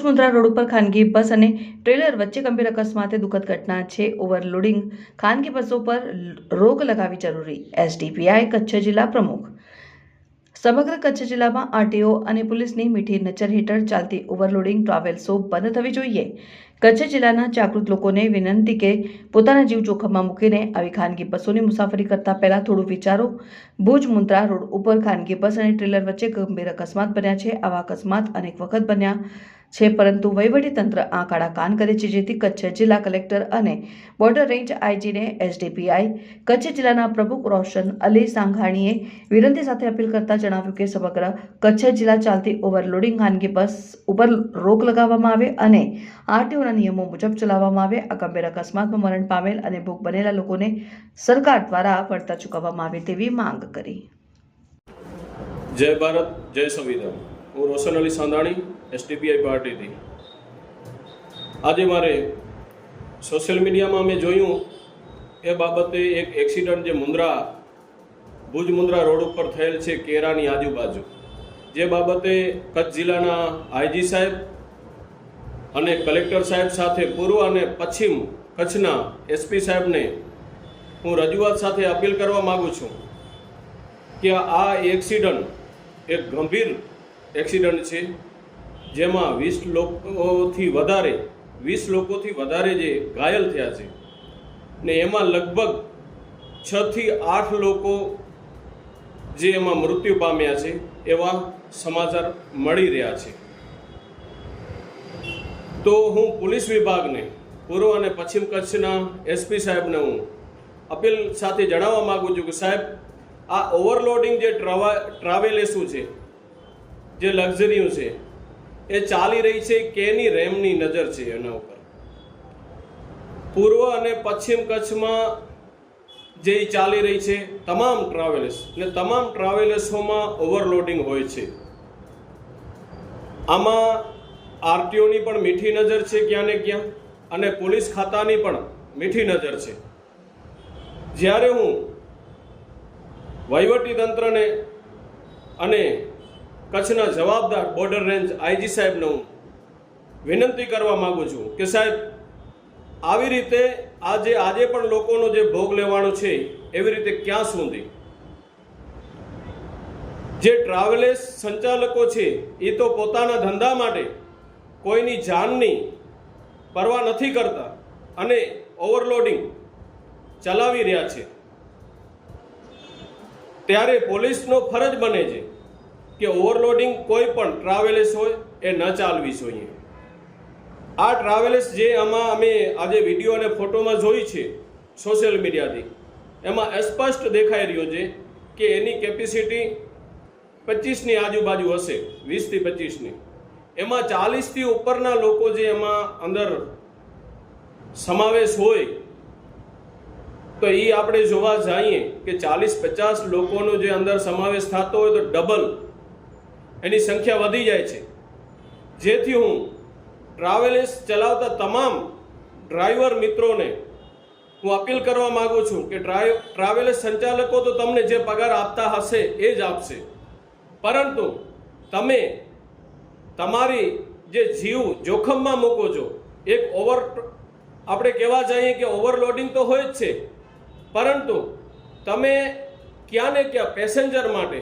Bhuj Mundra road ઉપર ખાનગી બસ અને ટ્રેલર વચ્ચે ગંભીર અકસ્માતે દુઃખદ ઘટના છે. ઓવરલોડિંગ ખાનગી બસો પર રોક લગાવવી જરૂરી. એસડીપીઆઈ કચ્છ જિલ્લા પ્રમુખ. સમગ્ર કચ્છ જિલ્લામાં આરટીઓ અને પોલીસની મીઠી નજર હેઠળ ચાલતી ઓવરલોડિંગ ટ્રાવેલ્સો બંધ થવી જોઈએ. કચ્છ જિલ્લાના જાગૃત લોકોને વિનંતી કે પોતાના જીવ જોખમમાં મૂકીને આવી ખાનગી બસોની મુસાફરી કરતા પહેલા થોડું વિચારો. ભુજ મુંદ્રા રોડ ઉપર ખાનગી બસ અને ટ્રેલર વચ્ચે ગંભીર અકસ્માત બન્યા છે. આવા અકસ્માત અનેક વખત બન્યા છે, પરંતુ વહીવટીતંત્ર આ કાળા કાન કરે છે, જેથી કચ્છ જિલ્લા કલેક્ટર અને બોર્ડર રેન્જ આઈજીને એસડીપીઆઈ, કચ્છ જિલ્લાના પ્રમુખ રોશન અલી સાંઘાણીએ વિનંતી સાથે અપીલ કરતા જણાવ્યું કે સમગ્ર કચ્છ જિલ્લા ચાલતી ઓવરલોડિંગ ખાનગી બસ ઉપર રોક લગાવવામાં આવે અને આરટીઓના નિયમો મુજબ ચલાવવામાં આવે. આ ગંભીર અકસ્માતમાં મરણ પામેલ અને ભોગ બનેલા લોકોને સરકાર દ્વારા વળતર ચૂકવવામાં આવે તેવી માંગ કરી. જય ભારત, જય સંવિધાન. હું રોશન અલી સાંધાણી એસડીપીઆઈ પાર્ટીથી. આજે મારે સોશિયલ મીડિયામાં મેં જોયું એ બાબતે એક એક્સિડન્ટ જે મુન્દ્રા, ભુજ મુન્દ્રા રોડ ઉપર થયેલ છે કેરાની આજુબાજુ. જે બાબતે કચ્છ જિલ્લાના આઈજી સાહેબ અને કલેક્ટર સાહેબ સાથે પૂર્વ અને પશ્ચિમ કચ્છના એસપી સાહેબને હું રજૂઆત સાથે અપીલ કરવા માગું છું કે આ એક્સિડન્ટ એક ગંભીર એક્સિડન્ટ છે, જેમાં વીસ લોકોથી વધારે, વીસ લોકોથી વધારે જે ઘાયલ થયા છે. ને એમાં લગભગ છથી આઠ લોકો જે એમાં મૃત્યુ પામ્યા છે, એવા સમાચાર મળી રહ્યા છે. તો હું પોલીસ વિભાગને પૂર્વ અને પશ્ચિમ કચ્છના એસપી સાહેબને હું અપીલ સાથે જણાવવા માગું છું કે સાહેબ, આ ઓવરલોડિંગ જે ટ્રાવેલ ટ્રાવેલેસું છે જે લક્ઝરીઓ છે, એ ચાલી રહી છે, કેની રેમની નજર છે એના ઉપર. પૂર્વ અને પશ્ચિમ કચ્છમાં જે ચાલી રહી છે, તમામ ટ્રાવેલર્સ ને તમામ ટ્રાવેલર્સોમાં ઓવરલોડિંગ હોય છે. આમાં આરટીઓની પણ મીઠી નજર છે ક્યાં ને ક્યાં, અને પોલીસ ખાતાની પણ મીઠી નજર છે. જ્યારે હું વહીવટી તંત્રને અને કચ્છના જવાબદાર બોર્ડર રેન્જ આઈજી સાહેબને હું વિનંતી કરવા માગું છું કે સાહેબ, આવી રીતે આજે આજે પણ લોકોનો જે ભોગ લેવાનો છે, એવી રીતે ક્યાં સુધી? જે ટ્રાવેલ્સ સંચાલકો છે, એ તો પોતાના ધંધા માટે કોઈની જાનની પરવા નથી કરતા અને ઓવરલોડિંગ ચલાવી રહ્યા છે. ત્યારે પોલીસનો ફરજ બને છે કે ઓવરલોડિંગ કોઈ પણ ટ્રાવેલ્સ હોય એ ન ચાલવી જોઈએ. આ ટ્રાવેલ્સ જે આમાં અમે આજે વીડિયો અને ફોટોમાં જોઈ છે સોશિયલ મીડિયાથી, એમાં સ્પષ્ટ દેખાઈ રહ્યો છે કે એની કેપેસિટી પચીસની આજુબાજુ હશે, વીસથી પચીસની. એમાં ચાલીસથી ઉપરના લોકો જે એમાં અંદર સમાવેશ હોય, તો એ આપણે જોવા જઈએ કે ચાલીસ પચાસ લોકોનો જે અંદર સમાવેશ થતો હોય તો ડબલ એની સંખ્યા વધી જાય છે. જેથી હું ટ્રાવેલ્સ ચલાવતા તમામ ડ્રાઈવર મિત્રોને હું અપીલ કરવા માગું છું કે ટ્રાવેલ્સ સંચાલકો તો તમને જે પગાર આપતા હશે એ જ આપશે. પરંતુ તમે તમારી જે જીવ જોખમમાં મૂકો છો, એક ઓવર, આપણે કહેવા જઈએ કે ઓવરલોડિંગ તો હોય જ છે. પરંતુ તમે ક્યાં ને ક્યાં પેસેન્જર માટે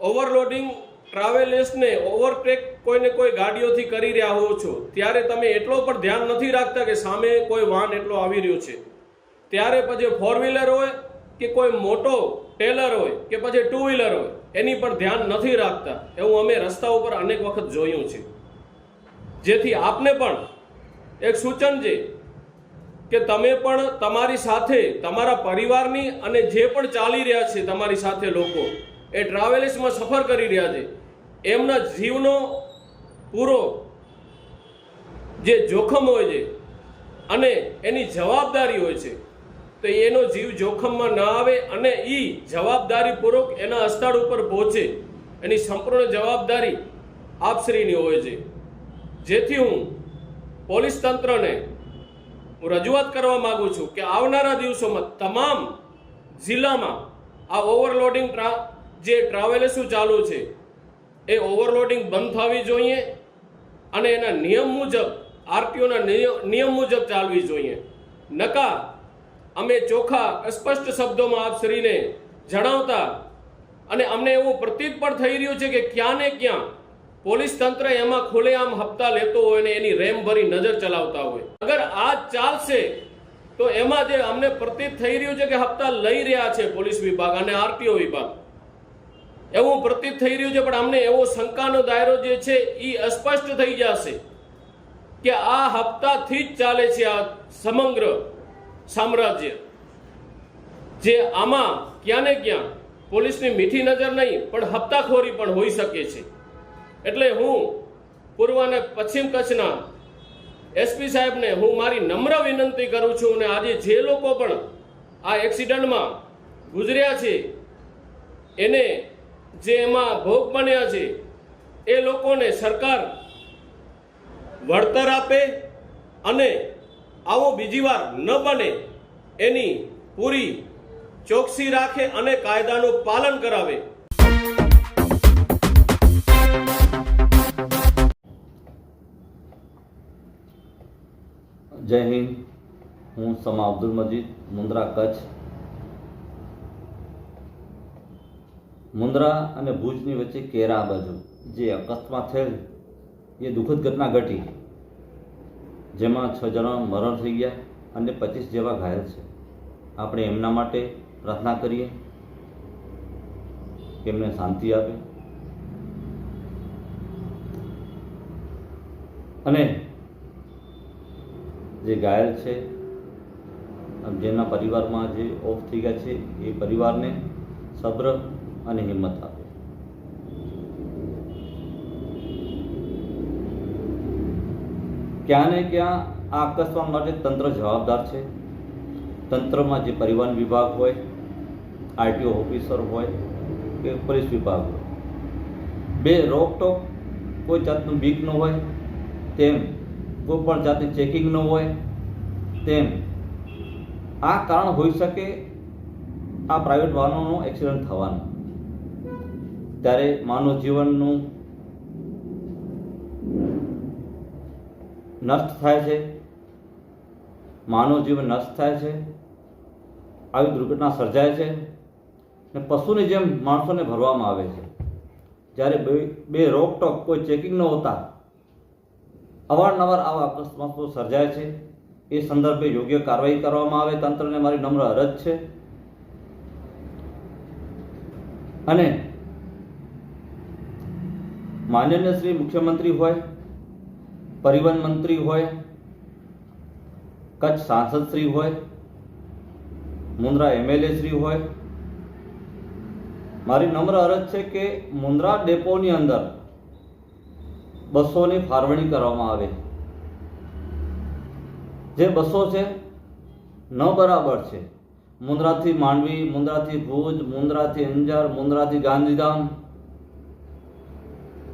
ઓવરલોડિંગ ટ્રાવેલર્સને ઓવરટેક કોઈને કોઈ ગાડીઓથી કરી રહ્યા હો છો, ત્યારે તમે એટલો પણ ધ્યાન નથી રાખતા કે સામે કોઈ વાહન એટલો આવી રહ્યો છે. ત્યારે પછી ફોર વ્હીલર હોય કે કોઈ મોટો ટેલર હોય કે પછી ટુ વ્હીલર હોય, એની પણ ધ્યાન નથી રાખતા. એવું અમે રસ્તા ઉપર અનેક વખત જોયું છે. જેથી આપને પણ એક સૂચન છે કે તમે પણ તમારી સાથે, તમારા પરિવારની અને જે પણ ચાલી રહ્યા છે તમારી સાથે લોકો, એ ટ્રાવેલ્સમાં સફર કરી રહ્યા છે. એમના જીવનો પૂરો જે જોખમ હોય છે અને એની જવાબદારી હોય છે, તો એનો જીવ જોખમમાં ન આવે અને એ જવાબદારીપૂર્વક એના સ્થળ ઉપર પહોંચે. એની સંપૂર્ણ જવાબદારી આપશ્રીની હોય છે. જેથી હું પોલીસ તંત્રને હું રજૂઆત કરવા માગું છું કે આવનારા દિવસોમાં તમામ જિલ્લામાં આ ઓવરલોડિંગ ટ્રા, જે ટ્રાવેલ્સો ચાલુ છે એ ઓવરલોડિંગ બંધ થવી જોઈએ અને એના નિયમ મુજબ, આરટીઓના નિયમ મુજબ ચાલવી જોઈએ. નકા અમે ચોખ્ખા સ્પષ્ટ શબ્દોમાં આપ શ્રીને જણાવતા અને અમને એવું પ્રતીત પણ થઈ રહ્યું છે કે ક્યાં ને ક્યાં પોલીસ તંત્ર એમાં ખુલ્લેઆમ હપ્તા લેતો હોય ને એની રેમ ભરી નજર ચલાવતા હોય. અગર આ ચાલશે, તો એમાં જે અમને પ્રતીત થઈ રહ્યું છે કે હપ્તા લઈ રહ્યા છે પોલીસ વિભાગ અને આરટીઓ વિભાગ એવું પ્રતીત થઈ રહ્યું છે, પણ અમને એવો શંકાનો દાયરો જે છે એ અસ્પષ્ટ થઈ જશે કે આ હપ્તાથી જ ચાલે છે આ સમગ્ર સામ્રાજ્ય. જે આમાં ક્યાં ને ક્યાં પોલીસની મીઠી નજર નહીં, પણ હપ્તાખોરી પણ હોઈ શકે છે. એટલે હું પૂર્વ અને પશ્ચિમ કચ્છના એસપી સાહેબને હું મારી નમ્ર વિનંતી કરું છું અને આજે જે લોકો પણ આ એક્સિડન્ટમાં ગુજર્યા છે, એને જે એમાં ભોગ બન્યા છે, એ લોકોને સરકાર વળતર આપે અને આવો બીજી વાર ન બને એની પૂરી ચોકસી રાખે અને કાયદાનું પાલન કરાવે. જય હિન્દ. હું સમા અબ્દુલ મજીદ, મુન્દ્રા કચ્છ. મુન્દ્રા અને ભુજની વચ્ચે કેરા બાજુ, જે અકસ્માત થયેલ, એ દુઃખદ ઘટના ઘટી. જેમાં છ જણા મરણ થઈ ગયા અને પચીસ જેવા ઘાયલ છે. આપણે એમના માટે પ્રાર્થના કરીએ. એમને શાંતિ આપે. અને જે ઘાયલ છે, જેના પરિવારમાં જે ઓફ થઈ ગયા છે, એ પરિવારને સબ્ર અને હિંમત આપે. ક્યાં ને ક્યાં આ અકસ્માત માટે તંત્ર જવાબદાર છે? તંત્રમાં જે પરિવહન વિભાગ હોય, આરટીઓ ઓફિસર હોય કે પોલીસ વિભાગ હોય. બે રોકટોક, કોઈ જાતનું બીક ન હોય, તેમ કોઈ પણ જાતની ચેકિંગ ન હોય, તેમ આ કારણ હોઈ શકે આ પ્રાઇવેટ વાહનોનો એક્સિડન્ટ થવાનો. ત્યારે માનવ જીવનનું નષ્ટ થાય છે, માનવ જીવન નષ્ટ થાય છે, આવી દુર્ઘટના સર્જાય છે ને પશુની જેમ માણસોને ભરવામાં આવે છે. જ્યારે બે બે રોકટોક કોઈ ચેકિંગ ન હોતા, અવારનવાર આવા અકસ્માતો સર્જાય છે. એ સંદર્ભે યોગ્ય કાર્યવાહી કરવામાં આવે, તંત્રને મારી નમ્ર અરજ છે. અને માનનીય શ્રી મુખ્યમંત્રી હોય, પરિવહન મંત્રી હોય, કચ્છ સાંસદ શ્રી હોય, મુન્દ્રા એમએલએ શ્રી હોય, મારી નમ્ર અરજ છે કે મુન્દ્રા ડેપોની અંદર બસોની ફાળવણી કરવામાં આવે. જે બસો છે, ન બરાબર છે. મુન્દ્રાથી માંડવી, મુન્દ્રાથી ભુજ, મુન્દ્રાથી અંજાર, મુન્દ્રાથી ગાંધીધામ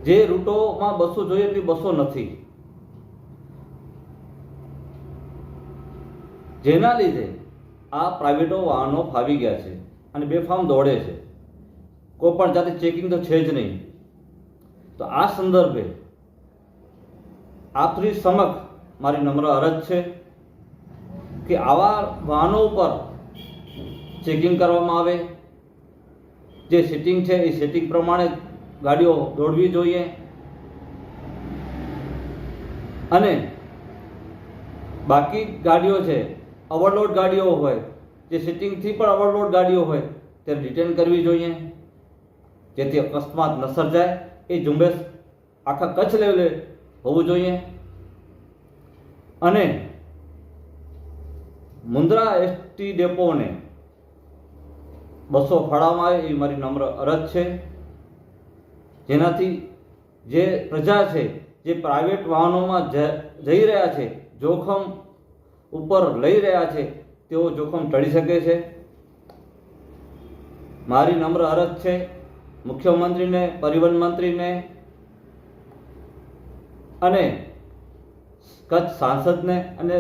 જે રૂટોમાં બસો જોઈએ એટલી બસો નથી. જેના લીધે આ પ્રાઇવેટો વાહનો ફાવી ગયા છે અને બેફામ દોડે છે. કોઈ પણ જાતે ચેકિંગ તો છે જ નહીં. તો આ સંદર્ભે આપની સમક્ષ મારી નમ્ર અરજ છે કે આવા વાહનો ઉપર ચેકિંગ કરવામાં આવે. જે સિટિંગ છે એ સિટિંગ પ્રમાણે ગાડીઓ દોડવી જોઈએ. અને બાકી ગાડીઓ છે ઓવરલોડ ગાડીઓ હોય, જે સિટિંગથી પણ ઓવરલોડ ગાડીઓ હોય, તે રિટર્ન કરવી જોઈએ. જેથી અકસ્માત ન સર્જાય. એ ઝુંબેશ આખા કચ્છ લેવલે હોવું જોઈએ. અને મુન્દ્રા એસટી ડેપોને બસો ફાળવવામાં આવે એ મારી નમ્ર અરજ છે. જેનાથી જે પ્રજા છે, જે પ્રાઇવેટ વાહનોમાં જઈ રહ્યા છે, જોખમ ઉપર લઈ રહ્યા છે, તેઓ જોખમ ટળી શકે છે. મારી નમ્ર અરજ છે, મુખ્યમંત્રીને, પરિવહન મંત્રીને અને કચ્છ સાંસદને અને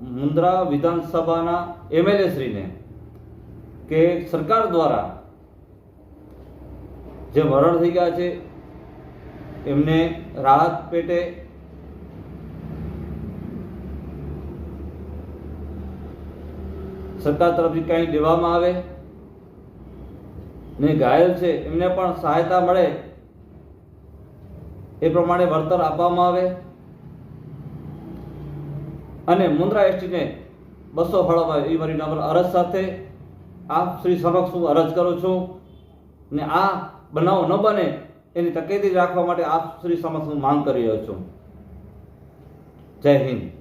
મુન્દ્રા વિધાનસભાના એમએલએ શ્રીને કે સરકાર દ્વારા જે મરણ થઈ ગયા છે, એમને રાહત પેટે સરકાર તરફથી કંઈ દેવામાં આવે ને ઘાયલ છે, એમને પણ સહાયતા મળે એ પ્રમાણે વળતર આપવામાં આવે. અને મુન્દ્રા એસટીને બસો ફાળવવા એ મારી નંબર અરજ સાથે આપ શ્રી સમક્ષ હું અરજ કરું છું ને આ બનાવ ન બને, એની તકેદી રાખવા માટે આપ શ્રી સમક્ષ હું માંગ કરી રહ્યો છું. જય હિન્દ.